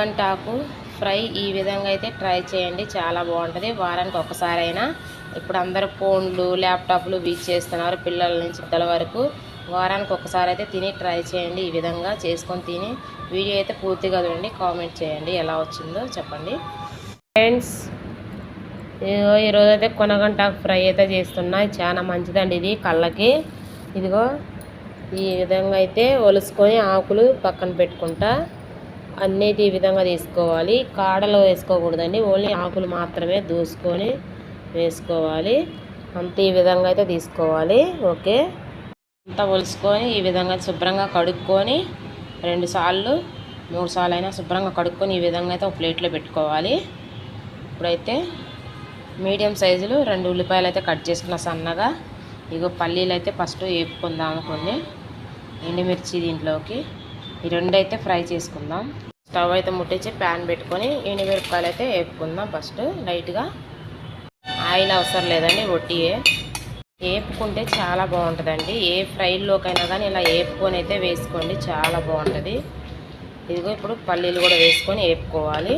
గంటాకు fry ఈ విధంగా అయితే ట్రై చేయండి. చాలా బాగుంటుంది. వారానికి ఒకసారి అయినా ఇప్పుడు అందరూ ఫోన్లు ల్యాప్టాప్లు వీచ్ చేస్తున్నారు పిల్లల నుంచి పెద్దల వరకు. వారానికి ఒకసారి అయితే తిని ట్రై చేయండి. ఈ విధంగా చేసుకొని తిని వీడియో అయితే పూర్తిగా చూడండి. కామెంట్ చేయండి. ఎలా వచ్చిందో చెప్పండి. ఫ్రెండ్స్ ఇదిగో ఈరోజు అయితే కొనగంటాకు ఫ్రై అయితే చేస్తున్నా. చాలా మంచిదండి ఇది కళ్ళకి. ఇదిగో ఈ విధంగా అయితే ఒలుసుకొని ఆకులు పక్కన పెట్టుకుంటా. అన్నిటి ఈ విధంగా తీసుకోవాలి. కాడలో వేసుకోకూడదండి. ఓన్లీ ఆకులు మాత్రమే దూసుకొని వేసుకోవాలి. అంతే ఈ విధంగా అయితే తీసుకోవాలి. ఓకే. అంతా ఒలుసుకొని ఈ విధంగా శుభ్రంగా కడుక్కొని రెండు సార్లు మూడు సార్లు అయినా శుభ్రంగా కడుక్కొని ఈ విధంగా అయితే ఒక ప్లేట్లో పెట్టుకోవాలి. ఇప్పుడైతే మీడియం సైజులు రెండు ఉల్లిపాయలు అయితే కట్ చేసుకున్న సన్నగా ఇగో పల్లీలు అయితే ఫస్ట్ వేపుకుందాం కొన్ని ఎండుమిర్చి దీంట్లోకి. ఈ రెండు అయితే ఫ్రై చేసుకుందాం. స్టవ్ అయితే ముట్టించి ప్యాన్ పెట్టుకొని ఎనిమిరపకాయలు అయితే వేపుకుందాం ఫస్ట్. లైట్గా ఆయిల్ అవసరం లేదండి ఒట్టియే. వేపుకుంటే చాలా బాగుంటుందండి. ఏ ఫ్రైల్లోకైనా కానీ ఇలా వేపుకొని అయితే వేసుకోండి చాలా బాగుంటుంది. ఇదిగో ఇప్పుడు పల్లీలు కూడా వేసుకొని వేపుకోవాలి.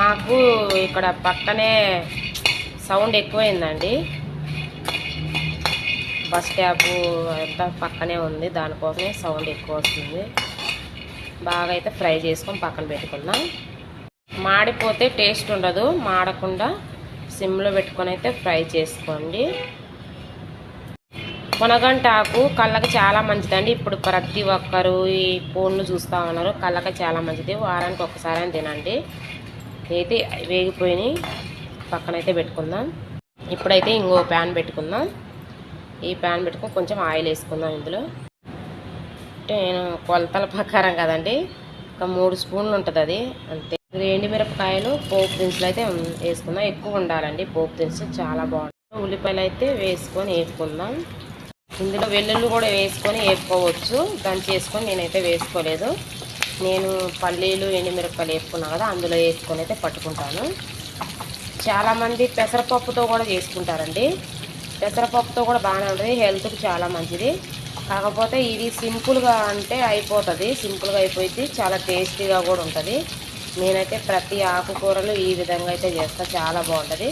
మాకు ఇక్కడ పక్కనే సౌండ్ ఎక్కువైందండి. బస్ స్టాప్ అంతా పక్కనే ఉంది. దానికోసమే సౌండ్ ఎక్కువ వస్తుంది. బాగా అయితే ఫ్రై చేసుకొని పక్కన పెట్టుకుందాం మాడిపోతే టేస్ట్ ఉండదు. మాడకుండా సిమ్లో పెట్టుకొని అయితే ఫ్రై చేసుకోండి. కొనగంటాకు కళ్ళకి చాలా మంచిదండి. ఇప్పుడు ప్రతి ఒక్కరు ఈ ఫోన్లు చూస్తూ ఉన్నారు. కళ్ళకి చాలా మంచిది. వారానికి ఒక్కసారి తినండి. అయితే వేగిపోయినాయి. పక్కనైతే పెట్టుకుందాం. ఇప్పుడైతే ఇంకో ప్యాన్ పెట్టుకుందాం. ఈ ప్యాన్ పెట్టుకుని కొంచెం ఆయిల్ వేసుకుందాం ఇందులో. అంటే నేను కొలతల ప్రకారం కదండి ఒక మూడు స్పూన్లు ఉంటుంది అది. అంతే. ఇది పోపు దినుసులు అయితే వేసుకుందాం. ఎక్కువ ఉండాలండి పోపు దినుసులు చాలా బాగుంటుంది. ఉల్లిపాయలు అయితే వేసుకొని వేపుకుందాం ఇందులో వెల్లుల్లి కూడా వేసుకొని వేపుకోవచ్చు దంచి వేసుకొని నేనైతే వేసుకోలేదు. నేను పల్లీలు ఎండుమిరపకాయలు వేసుకున్నాను కదా అందులో వేసుకొని అయితే పట్టుకుంటాను. చాలామంది పెసరపప్పుతో కూడా చేసుకుంటారండి. పెసరపప్పుతో కూడా బాగానే ఉంటుంది. హెల్త్కి చాలా మంచిది. కాకపోతే ఇది సింపుల్గా అంటే అయిపోతుంది. సింపుల్గా అయిపోయింది చాలా టేస్టీగా కూడా ఉంటుంది. నేనైతే ప్రతి ఆకుకూరలు ఈ విధంగా అయితే చేస్తా. చాలా బాగుంటుంది.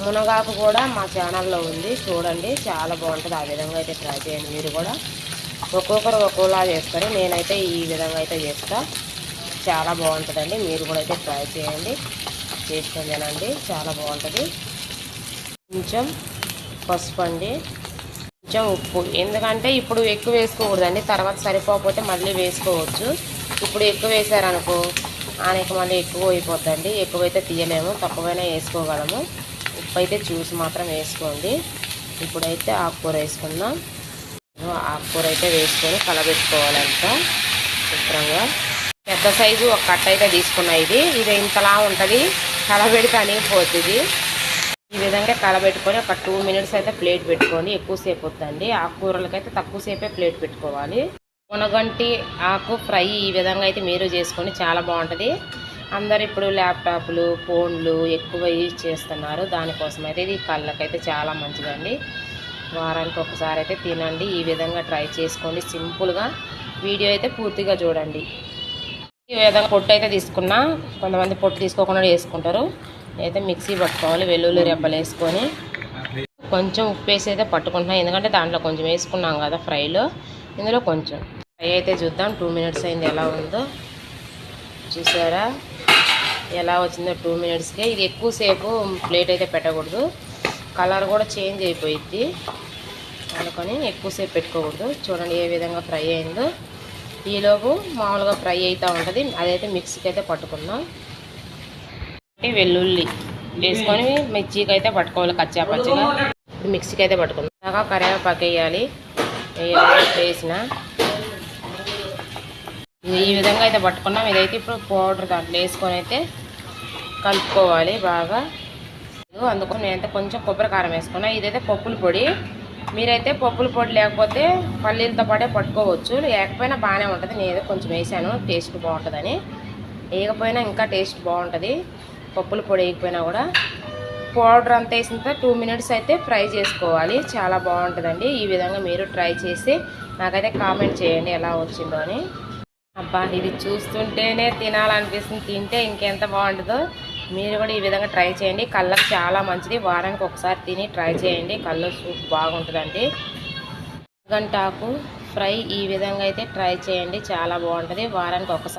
మునగాకు కూడా మా ఛానల్లో ఉంది. చూడండి. చాలా బాగుంటుంది. ఆ విధంగా అయితే ట్రై చేయండి మీరు కూడా. ఒక్కొక్కరు ఒక్కోలా చేస్తారు. నేనైతే ఈ విధంగా అయితే చేస్తా. చాలా బాగుంటుందండి. మీరు కూడా అయితే ట్రై చేయండి. చేసుకొని తినండి చాలా బాగుంటుంది. కొంచెం పసుపు అండి. కొంచెం ఉప్పు. ఎందుకంటే ఇప్పుడు ఎక్కువ వేసుకోకూడదండి. తర్వాత సరిపోకపోతే మళ్ళీ వేసుకోవచ్చు. ఇప్పుడు ఎక్కువ వేసారనుకో అనేక మళ్ళీ ఎక్కువ అయిపోద్దండి. ఎక్కువైతే తీయలేము. తక్కువైనా వేసుకోగలము. ఉప్పు అయితే చూసి మాత్రం వేసుకోండి. ఇప్పుడైతే ఆకుకూర వేసుకుందాం. ఆకుకూర అయితే వేసుకొని కలబెట్టుకోవాలంతా శుభ్రంగా. పెద్ద సైజు ఒక కట్ట అయితే తీసుకున్నా ఇది. ఇది ఇంతలా ఉంటుంది. కలబెడితే అనిగిపోతుంది ఈ విధంగా కలబెట్టుకొని ఒక టూ మినిట్స్ అయితే ప్లేట్ పెట్టుకొని ఎక్కువసేపు వద్దండి. ఆకుకూరలకైతే తక్కువసేపే ప్లేట్ పెట్టుకోవాలి. మునగంటి ఆకు ఫ్రై ఈ విధంగా అయితే మీరు చేసుకొని చాలా బాగుంటుంది. అందరు ఇప్పుడు ల్యాప్టాప్లు ఫోన్లు ఎక్కువ యూజ్ చేస్తున్నారు. దానికోసం అయితే ఇది కళ్ళకైతే చాలా మంచిదండి. వారానికి ఒకసారి అయితే తినండి. ఈ విధంగా ట్రై చేసుకోండి. సింపుల్గా వీడియో అయితే పూర్తిగా చూడండి. ఈ విధంగా పొట్టు అయితే తీసుకున్నా కొంతమంది పొట్టు తీసుకోకుండా వేసుకుంటారు అయితే మిక్సీ పట్టుకోవాలి వెల్లుల్లి రెబ్బలు వేసుకొని. కొంచెం ఉప్పు వేసి అయితే పట్టుకుంటున్నాం. ఎందుకంటే దాంట్లో కొంచెం వేసుకున్నాం కదా ఫ్రైలో. ఇందులో కొంచెం ఫ్రై అయితే చూద్దాం. టూ మినిట్స్ అయింది ఎలా ఉందో. చూసారా? ఎలా వచ్చిందో టూ మినిట్స్కే. ఇది ఎక్కువసేపు ప్లేట్ అయితే పెట్టకూడదు. కలర్ కూడా చేంజ్ అయిపోయింది అనుకొని ఎక్కువసేపు పెట్టుకోకూడదు. చూడండి ఏ విధంగా ఫ్రై అయిందో. ఈలోపు మామూలుగా ఫ్రై అవుతూ ఉంటుంది. అదైతే మిక్సీకి అయితే పట్టుకుందాం. వెల్లుల్లి వేసుకొని మిర్చికి అయితే పట్టుకోవాలి కచ్చా పచ్చిగా. ఇప్పుడు మిక్సీకి అయితే పట్టుకుందాం. బాగా కరివేపాకు వేయాలి. వేయాలి వేసిన. ఈ విధంగా అయితే పట్టుకున్నాం. ఇదైతే ఇప్పుడు పౌడర్ దాంట్లో వేసుకొని అయితే కలుపుకోవాలి బాగా. అందుకని నేనైతే కొంచెం కొబ్బరి కారం వేసుకున్నా. ఇదైతే పప్పుల పొడి. మీరైతే పప్పుల పొడి లేకపోతే పల్లీలతో పాటే పట్టుకోవచ్చు. లేకపోయినా బాగానే ఉంటుంది. నేను కొంచెం వేసాను. టేస్ట్ బాగుంటుందని. వేయకపోయినా ఇంకా టేస్ట్ బాగుంటుంది. పప్పుల పొడి వేయకపోయినా కూడా పౌడర్ అంతా వేసిన తర్వాత టూ మినిట్స్ అయితే ఫ్రై చేసుకోవాలి. చాలా బాగుంటుందండి. ఈ విధంగా మీరు ట్రై చేసి నాకైతే కామెంట్ చేయండి ఎలా వచ్చిందో అని. అబ్బా ఇది చూస్తుంటేనే తినాలనిపిస్తుంది. తింటే ఇంకెంత బాగుంటుందో మీరు కూడా ఈ విధంగా ట్రై చేయండి. కళ్ళకు చాలా మంచిది. వారానికి ఒకసారి తిని ట్రై చేయండి. కళ్ళు సూప్ బాగుంటుందండి. గంటాకు ఫ్రై ఈ విధంగా అయితే ట్రై చేయండి. చాలా బాగుంటుంది. వారానికి ఒకసారి